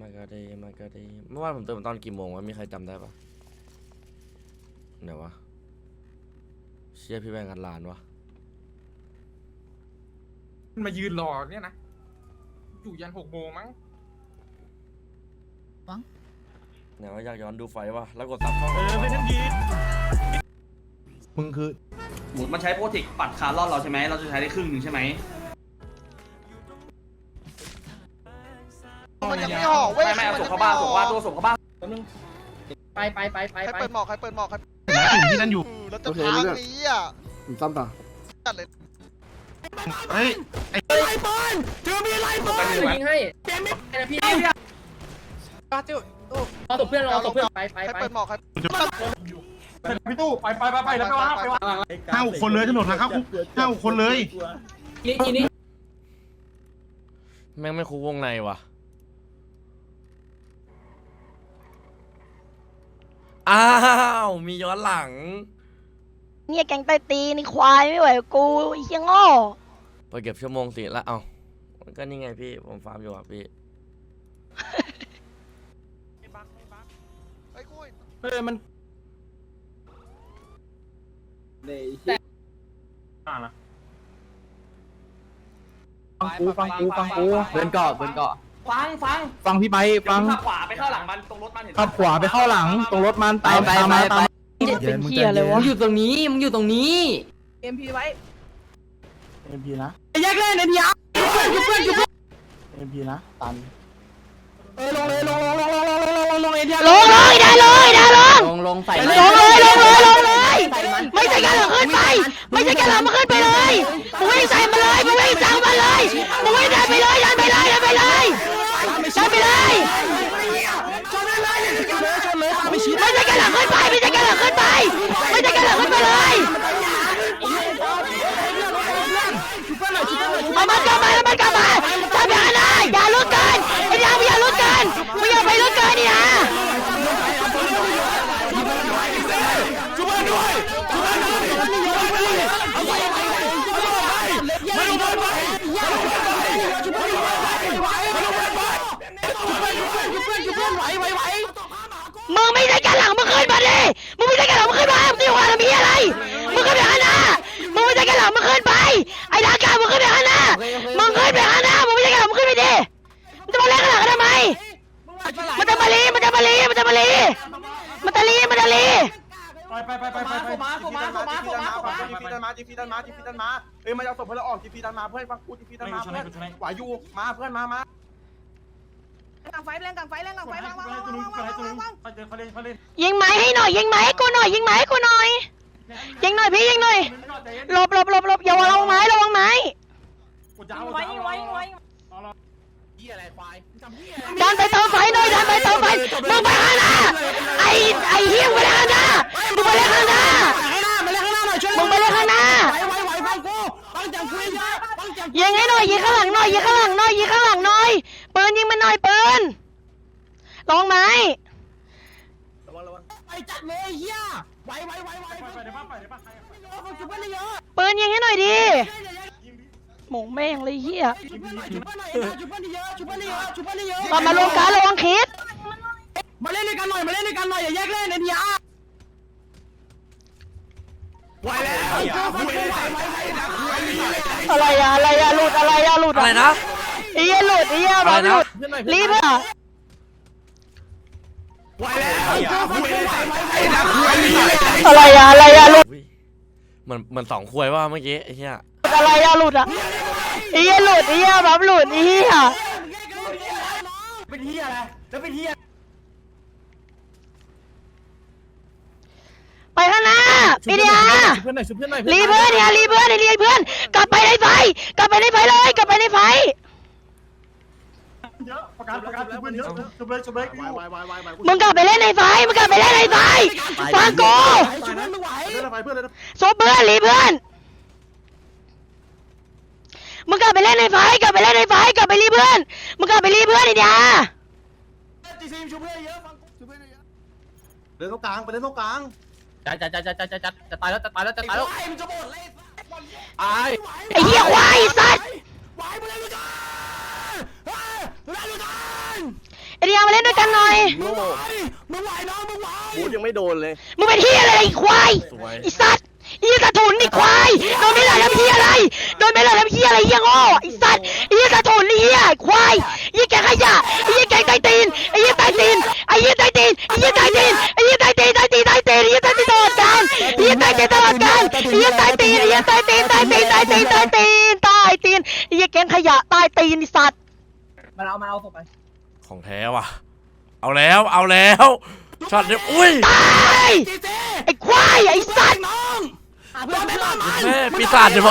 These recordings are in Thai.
มากาเดมากาเดเมื่อวานผมตื่นตอนกี่โมงวะมีใครจำได้ปะเดี๋ยววะเชี่ยพี่แบงค์กันลานวะมันมายืนรอเนี่ยนะ อยู่ยันหกโมงมั้งเดี๋ยวอยากย้อนดูไฟวะแล้วกดซับช่องเออไม่ทันยีมึงคือหมุนมันใช้โปรติกปัดคาร์ลอนเราใช่ไหม เราจะใช้ได้ครึ่งหนึ่งใช่ไหม มันยังไม่ออกเว้ยไม่ไม่เอาส่งเข้าบ้านส่งเข้าบ้านตัวส่งเข้าบ้านไปไปไปไปใครไปเปิดหมอกใครเปิดหมอกใครนะถึงที่นั่นอยู่แล้วจะพังนี้อะผมซ้ำต่อจัดเลยเฮ้ยส่งกันอยู่ไหมยิงให้ไอ้นะพี่เอาตบเพื่อนเอาตบเพื่อนไปไปใครไปเปิดหมอกใครพี่ตู้ไปไปไปไปแล้วไปวางไปวางห้าหกคนเลยถนนนะครับห้าหกคนเลยนี่ทีนี้แม่งไม่คุกวงในวะ อ้าว มีย้อนหลัง เนี่ยแกงไตตีนี่ควายไม่ไหวกับกูไอ้เฮียโง่ไปเก็บชั่วโมงสิแล้วเอาก็นี่ไงพี่ ผมฟาร์มอยู่อะพี่ ไอ้กุ้ยเออมันฟังกูฟังกูฟังกูเพื่อนเกาะเพื่อนเกาะ ฟังฟังฟังพี่ไปเดี๋ยวฟังขับขวาไปเข้าหลังมันตรงรถมันเห็นขับขวาไปเข้าหลังตรงรถมันตามตามมาตามเป็นเฮียเลยวะมึงอยู่ตรงนี้มึงอยู่ตรงนี้เอ็มพีนะแยกเล่นไอ้พี่อาเพื่อนเพื่อนเพื่อนเอ็มพีนะตันเออลงเลยลงลงลงลงลงลงลงลงเอ็นเดียลงเลยได้เลยได้ลงลงลงใส่ลงเลยลงเลยลงเลยไม่ใช่การหลังขึ้นไปไม่ใช่การหลังมาขึ้นไปเลยมึงวิ่งใส่มาเลยมึงวิ่งสั่งมาเลยมึงวิ่งเดินไปเลยเดินไปเลยเดินไปเลย ชนไปเลยชนเลยชนเลยไม่ใช่การหลังขึ้นไปไม่ใช่กหลังขึ้นไปไม่ใช่กหลังขึ้นไปเลยเอามันกลับมาเอามันกลับมาจับอย่างนั้นเลยอย่าลุกเกินไอ้ยาไม่อย่าลุกเกินไม่อย่าไปลุกเกินนี่นะ มึง ไม่ใช่กันหลังมึงขึ้นมาดิมึงไม่ใช่กันหลังมึงขึ้นมามึงตีหัวทำมีอะไรมึงขึ้นไปข้างหน้ามึงไม่ใช่กันหลังมึงขึ้นไปไอ้ดากามึงขึ้นไปข้างหน้ามึงขึ้นไปข้างหน้ามึงไม่ใช่กันหลังมึงขึ้นไปดิมึงจะมาเล่นข้างหลังกันทำไมมันจะมาลีมันจะมาลีมันจะมาลีมันจะลีมันจะลีไปไปไปไปไปไปมาส่งมาส่งมาส่งมาส่งมาจีพีดันมาจีพีดันมาจีพีดันมาเอ้ยมาเอาศพเพื่อนเราออกจีพีดันมาเพื่อนฟังกูจีพีดันมาเพื่อนไหวอยู่มาเพื่อนมามา ไฟแรงกลางไฟแรงกลางไฟวางวางวางวางวางวางวางเขาเล่นเขาเล่นเขาเล่นยิงไม้ให้หน่อยยิงไม้ให้กูหน่อยยิงไม้ให้กูหน่อยยิงหน่อยพี่ยิงหน่อยหลบหลบหลบหลบอย่าระวังไม้ระวังไม้กูจะเอาไว้ไว้ไว้ดันไปเติมไฟหน่อยดันไปเติมไฟมึงไปหาหน้าไอ้ไอ้เฮี้ยงไปหามึงไปข้างหน้ามึงไปข้างหน้ายิงให้หน่อยยิงข้างหลังหน่อยยิงข้างหลังหน่อยยิงข้างหลังหน่อยปืนยิงมันหน่อยปืนลองไหม ไป จัดเลยเฮียไหวไหวไหวไหวไปเดี๋ยวป้าไปเดี๋ยวป้าใครชุบเพื่อนเยอะปืนยิงให้หน่อยดิหมงแม่งเลยเฮียชุบเพื่อนหน่อยชุบเพื่อนหน่อยชุบเพื่อนเยอะชุบเพื่อนเยอะชุบเพื่อนเยอะกลับมารวมกันระวังคิดมาเล่นด้วยกันหน่อยมาเล่นด้วยกันหน่อยอย่าแยกเล่นไอ้พี่อาอะไรอะอะไรอะหลุดอะไรอะหลุดอะไรนะไอ้เหี้ยหลุดไอ้เหี้ยอะไรหนะลุดรีบอะ อะไรอะอะไรอะหลุดอุ๊ยเหมือนเหมือนสองควยว่าเมื่อกี้ไอ้เหี้ยอะไรอะหลุดอะไอ้เหี้ยหลุดไอ้เหี้ยบับหลุดไอ้เหี้ยเป็นเฮียอะไรแล้วเป็นเฮียไปข้างหน้าปีเดียเพื่อนหน่อยชุบเพื่อนหน่อยรีเพื่อนเนี่ยรีเพื่อนเนี่ยรีเพื่อน กลับไปในไฟ กลับไปในไฟเลย กลับไปในไฟ เยอะประกันประกันชุบเยอะชุบเลยชุบเลยวายวายวายวายมึงกลับไปเล่นในไฟมึงกลับไปเล่นในไฟฟังกูชุบเพื่อนไม่ไหวเพื่อนไปเพื่อนเลยโซเพื่อนรีเพื่อนมึงกลับไปเล่นในไฟกลับไปเล่นในไฟกลับไปรีเพื่อนมึงกลับไปรีเพื่อนไอ้เดียจีซีชุบเพื่อนเยอะฟังชุบเพื่อนเยอะเดินตรงกลางไปเดินตรงกลางจัดจัดจัดจัดจัดจัดจะตายแล้วจะตายแล้วจะตายแล้วไอ้มันจะหมดเลยไอ้เหี้ยควายไอ้สัตว์ไหวมาเล่นด้วยกัน เฮ้ยเล่นด้วยกันไอเดียมาเล่นด้วยกันหน่อย มึงไหวน้องมึงไหวบูยังไม่โดนเลย มึงเป็นที่อะไรไอ้ควายสวย ไอ้สัตว์ไอ้สะทุนไอ้ควายโดนไม่หล่ะทำที่อะไรโดนไม่หล่ะทำที่อะไรเหี้ยโง่ไอ้สัตว์ไอ้เหี้ยสะทุนไอ้เหี้ยไอ้ควายไอ้เหี้ยแกงขยะไอ้เหี้ยแกงไตตีนไอ้เหี้ยไตตีนไอ้เหี้ยไตตีนไอ้เหี้ยไตตีนไอ้เหี้ยไตตีนไตตีนไตตีนไอ้เหี้ยไตตีนตลอดกาลไอ้เหี้ยไตตีนตลอดกาลไอ้เหี้ยไตตีนไอ้เหี้ยไตตีนไตตีนไตตีนไตตีนไตตีนไอ้เหี้ยแกงขยะไตตีนไอ้สัตว์ มาเอามาเอาศพไปของแท้ว่ะ เอาแล้วเอาแล้วช็อตเดียวอุ้ยตายไอ้ควายไอ้สัตว์น้องโดนไม่รอดมันแม่ปีศาจเดี๋ยว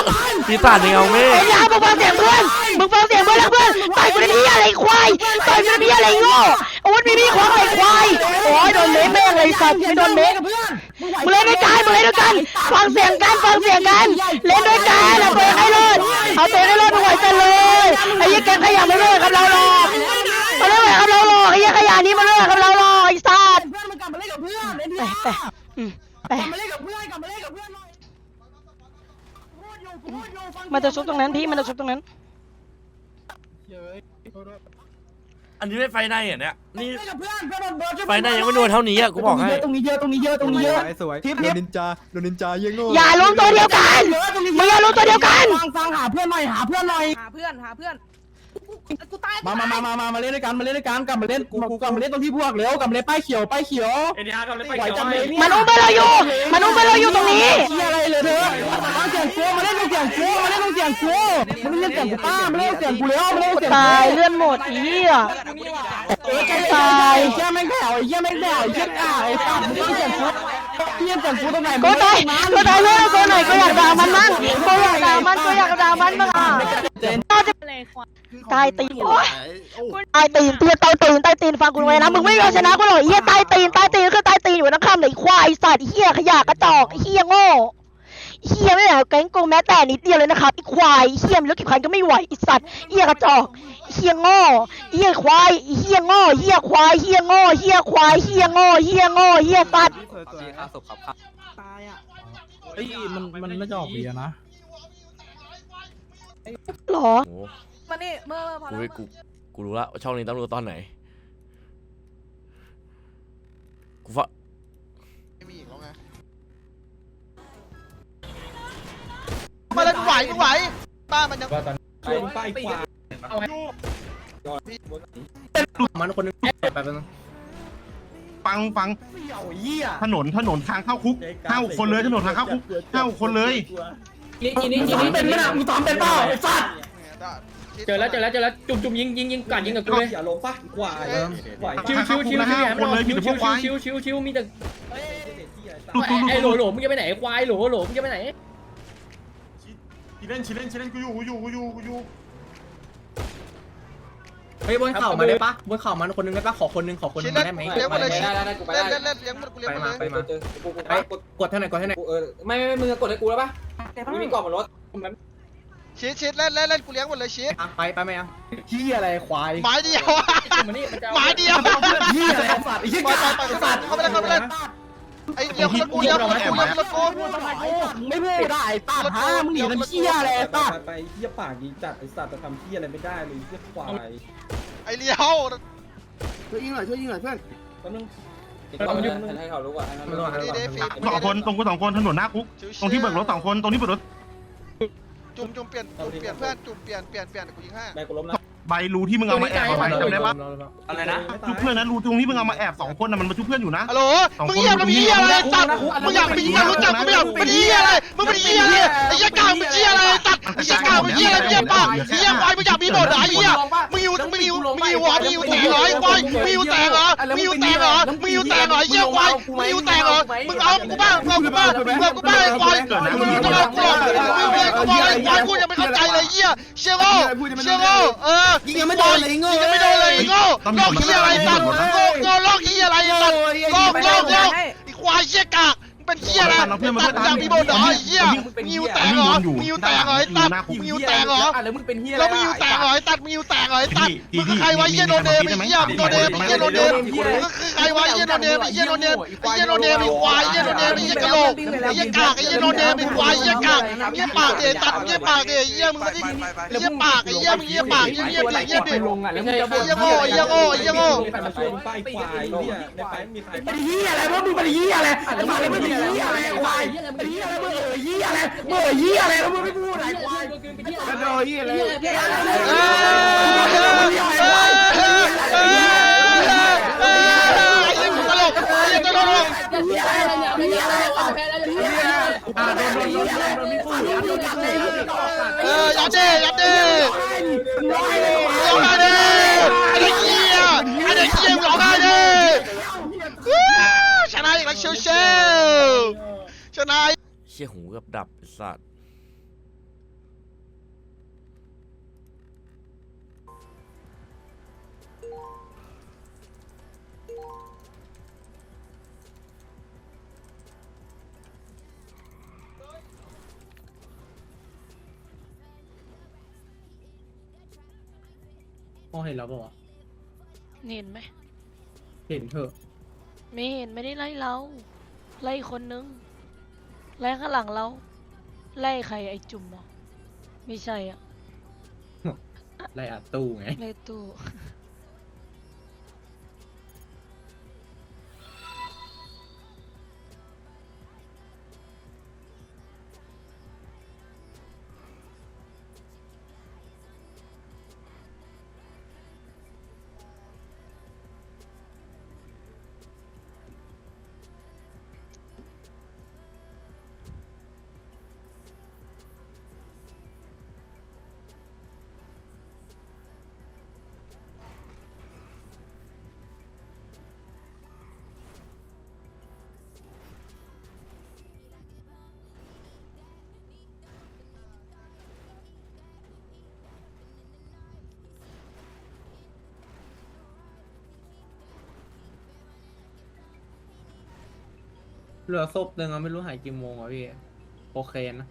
ปีศาจเดี๋ยวเมฆไอ้ยามึงฟังเสียงเพื่อนมึงฟังเสียงเพื่อนแล้วเพื่อนต่อยกูได้พี่อะไรควายต่อยกูได้พี่อะไรโง่ อาวุธมีพี่ของไอ้ควายโอ้ยโดนเมฆแม่งเลยสัตว์ไม่โดนเมฆเพื่อนมึงเล่นด้วยกันมึงเล่นด้วยกัน ฟังเสียงกันฟังเสียงกัน เล่นด้วยกันเอาตัวเองให้รอดเอาตัวเองให้รอดมึงไหวกันเลยไอ้ยี่แกงขยะไม่เลิกกับเราหรอกมาเลิกกับเราหรอกไอ้ยี่ขยะนี้มาเลิกกับเราหรอกไอ้สัตว์เพื่อนมันกลับมาเล่นกับเพื่อนไอ้เดีไปยไปอืมไปกลับมาเล่นกับเพื่อนกลับมาเล่นกับเพื่อนหน่อยพูดอยู่พูดอยู่ฟังมันจะชุบตรงนั้นพี่มันจะชุบตรงนั้น อันนี้ไม่ไฟในเหรอเนี่ยนี่เล่นกับเพื่อนเพื่อนโดนโดนช่วยไฟในยังไม่นวลเท่านี้อะกูบอกให้ตรงนี้เยอะตรงนี้เยอะตรงนี้เยอะ สวยทิปโดทินปนินจาโดนนินจาเยี่ยงโง่อย่ารวมตัวเดียวกันเยอะตรงนี้มึงอย่ารวมตัวเดียวกัน ฟังฟังหาเพื่อนหน่อยหาเพื่อนหน่อยหาเพื่อนหาเพื่อนกูตาย มามามามามามาเล่นด้วยกันมาเล่นด้วยกันกลับมาเล่นกูกลับมาเล่นตรงที่พวกเร็วกลับมาเล่นป้ายเขียวป้ายเขียวเอ็นดีอาร์กับเล่นไปไหวเกี่ยวจังให้เลยมันอุ้มไปเราอยู่ มันอุ้มไปเราอยู่ตรงนี้ เฮียอะไรเลยเธอมาเสียงกูมาเล่นตรงเสียงกูมาเล่นตรงเสียงกูมาเล่นเสียงกูป้ามาเล่นเสียงกูเร็วมาเล่นเสียงตายเลื่อนหมดอีอะเออตายเฮียแม่งแผ่วเฮียแม่งแผ่วเฮียกล้าไอ้ป้ามาเล่นเสียงกูเฮียเสียงกูตรงไหนกูตายกูตายเพื่อนกูหน่อยกูอยากด่ามันมั่งกูอยากด่ามันกูอยากด่ามันมั่งอะ ตายตีนโอ๊ยตายตีนเตี้ยตายตีนตายตีนฟังกูไว้นะมึงไม่เอาชนะกูหรอกเฮียตายตีนตายตีนคือตายตีนอยู่นักคำไหนควายสัตว์เฮียขยะกระจอกเฮียโง่เฮียไม่เหนแก๊งโกูแม้แต่นิดเดียวเลยนะครับไอ้ควายเฮียมีรถกี่คันก็ไม่ไหวไอ้สัตว์เฮียกระจอกเฮียโง่เฮียควายเฮียโง่เฮียควายเฮียโง่เฮียควายเฮียโง่เฮียโง่เฮียสัตว์ ตายอะ เฮ้ยมันมันน่าจะออกเบียร์นะ หรอ โอ้โหมานี่เมื่อพอกูแล้วกูกูรู้ละว่าช่องนี้ต้องรู้ตอนไหน กูฟ้าไม่มีอีกแล้วไงมาเลยกูไหวกูไหวป้ามันยังมันคนนึงไปไปฟังฟังถนนถนนทางเข้าคุกห้าคนเลยถนนทางเข้าคุกห้าคนเลย มึงซ้อมเป็นไหมนะมึงซ้อมเป็นเปล่าไอ้สัตว์เจอแล้วเจอแล้วเจอแล้วจุ่มจุ่มยิงยิงยิงก่อนยิงกับกูเลยอย่าลงปะกว่าชิวชิวชิวห้าคนเลยมีแต่พวกควายชิวชิวชิวมีแต่ดูดูไอ้ดูโหลโหลมึงจะไปไหนควายโหลโหลมึงจะไปไหนชิเล่นชิเล่นชิเล่นกูอยู่กูอยู่กูอยู่กูอยู่ เฮ้ยบนเข่ามาได้ปะบนเข่ามันคนนึงได้ปะขอคนนึงขอคนนึชิงเล่นได้ไหมเลี้ยงหมดเลยชิเล่นเล่นเล่นเลี้ยงหมดกูเลี้ยงไปหมดมาเลยไปมาไปกดเท่าไหร่กดเท่าไหร่เออไม่ไม่มึงกดให้กูแล้วปะมึงมีกล่องบนรถชิดชิดเล่นเล่นเล่นกูเลี้ยงหมดเลยชิดไปไปไหมอะขี้อะไรควายไม้เดียวอะมันนี่มันจะไม้เดียวขี้อะไรสัตว์ไอ้ขี้ไปไปไปสัตว์เข้าไปเล่นเข้าไปเล่นไอ้เดียวคนละกูเลี้ยงคนละกูเลี้ยงคนละกูไม่พูดได้ป้าฮะมึงหนีน้ำขี้อะไรป้าไปเหี้ยปากดีจัดไอสัตว์จะทำเหี้ยอะไรไม่ได้เลยเหี้ยควาย ไอ้เลี้ยวแป๊บนึงให้เขารู้ก่อนให้เขารู้ดีเดฟีสองคนตรงกูสองคนถนนหน้าคุกตรงที่เบิกรถสองคนตรงที่เบิกรถจุ่มจุ่มเปลี่ยนจุ่มเปลี่ยนเพื่อนจุ่มเปลี่ยนเปลี่ยนเปลี่ยนกูยิงห้าได้กูล้มนะใบรูที่มึงเอามาแอบเอาไว้จำได้ปะอะไรนะชุบเพื่อนนะรูตรงที่มึงเอามาแอบสองคนน่ะมันมาชุบเพื่อนอยู่นะฮัลโหลมึงเหี้ยมึงเหี้ยอะไรสัตว์มึงอยากเป็นเหี้ยรู้จักกูไม่อยากเป็นเหี้ยอะไรมึงเป็นเหี้ยอะไรไอ้เหี้ยกลางเป็นเหี้ยอะไรสัตว์ไอ้เหี้ยกลางเป็นเหี้ยอะไรเหี้ยปากเหี้ยควายมึงอยากมีบทเหรอไอ้เหี้ยมึงอยู่มึงอยู่ มึงอยู่หัวมึงอยู่แตกเหรอไอ้ควายมึงอยู่แตกเหรอมึงอยู่แตกเหรอมึงอยู่แตกเหรอไอ้เหี้ยควายมึงอยู่แตกเหรอมึงเอากูบ้างเอากูบ้างเอากูบ้างไอ้ควายมึงจะมากูหรอกมึงไม่กูบอกไอ้ควายกูยังไม่เข้าใจเลยเหี้ยเชี่ยโง่เชี่ยโง่เออยิงยังไม่โดนเลยโง่ยิงยังไม่โดนเลยโง่โลกเหี้ยอะไรสัตว์โง่โง่โลกเหี้ยอะไรสัตว์โลกโลกโลกไอ้ควายเชี่ยกาก เป็นเหี้ยอะไรตัดอยากมีบทเหรอไอ้เหี้ยมีอยู่แตกเหรอมีอยู่แตกเหรอไอ้ตัดมีอยู่แตกเหรอแล้วมึงเป็นเฮียแล้วมีอยู่แตกเหรอไอ้ตัดมีอยู่แตกเหรอไอ้ตัดมึงคือใครวะไอ้เหี้ยโนเนมไอ้เหี้ยโนเนมไอ้เหี้ยโนเนมมึงคือใครวะไอ้เหี้ยโนเนมไอ้เหี้ยโนเนมไอ้เหี้ยโนเนมไอ้ควายไอ้เหี้ยโนเนมไอ้เหี้ยกะโหลกไอ้เหี้ยกากไอ้เหี้ยโนเนมไอ้ควายไอ้เหี้ยกากไอ้เหี้ยปากเดตัดไอ้เหี้ยปากเดไอ้เหี้ยมึงไม่ได้ไอ้เหี้ยปากไอ้เหี้ยมึงเหี้ยปากเหี้ยเหี้ยเหี้ยเหี้ยลงอะแล้วมึงจะไอ้เหี้ยโง่ไอ้เหี้ยโง่ไอ้เหี้ยโง่เป็นเหี้ยอะไรพวกมึงเป็นเหี้ยอะไรไอ้หมาเลยมึงเป็นเหี้ยอะไรควายเป็นเหี้ยอะไรมึงเอ๋ยเหี้ยอะไรมึงเอ๋ยเหี้ยอะไรแล้วมึงไม่พูดอะไรควายกระโดดเฮียเลยเอ้ยเอ้ยเอ้ยเอ้ยเอ้ยไอ้เหี้ยตลกไอ้เหี้ยตลกเหี้ยอะไรเนี่ยเหี้ยอยี่อะไรควายเหี้ยอะไรอ่าโดนโดนโดนโดนโดนมีผู้หญิงเออยัดเด้ยัดเด้ ร้อยเลย ร้องไห้เด้ไอ้เด็กเหี้ยไอ้เด็กเหี้ยร้องไห้เด้ชนะอีกแล้วเชียวเชียว ชนะเชี่ยหูเกือบดับไอ้สัตว์มองเห็นแล้วปะวะเห็นไหมเห็นเถอะ ไม่เห็นไม่ได้ไล่เรา ไล่คนนึง ไล่ข้างหลังเรา ไล่ใครไอ้จุ่มเหรอไม่ใช่อะ ไล่อัดตู้ไงไล่ตู้ เหลือศพหนึ่งอะไม่รู้หายกี่โมงอะพี่โอเคนะ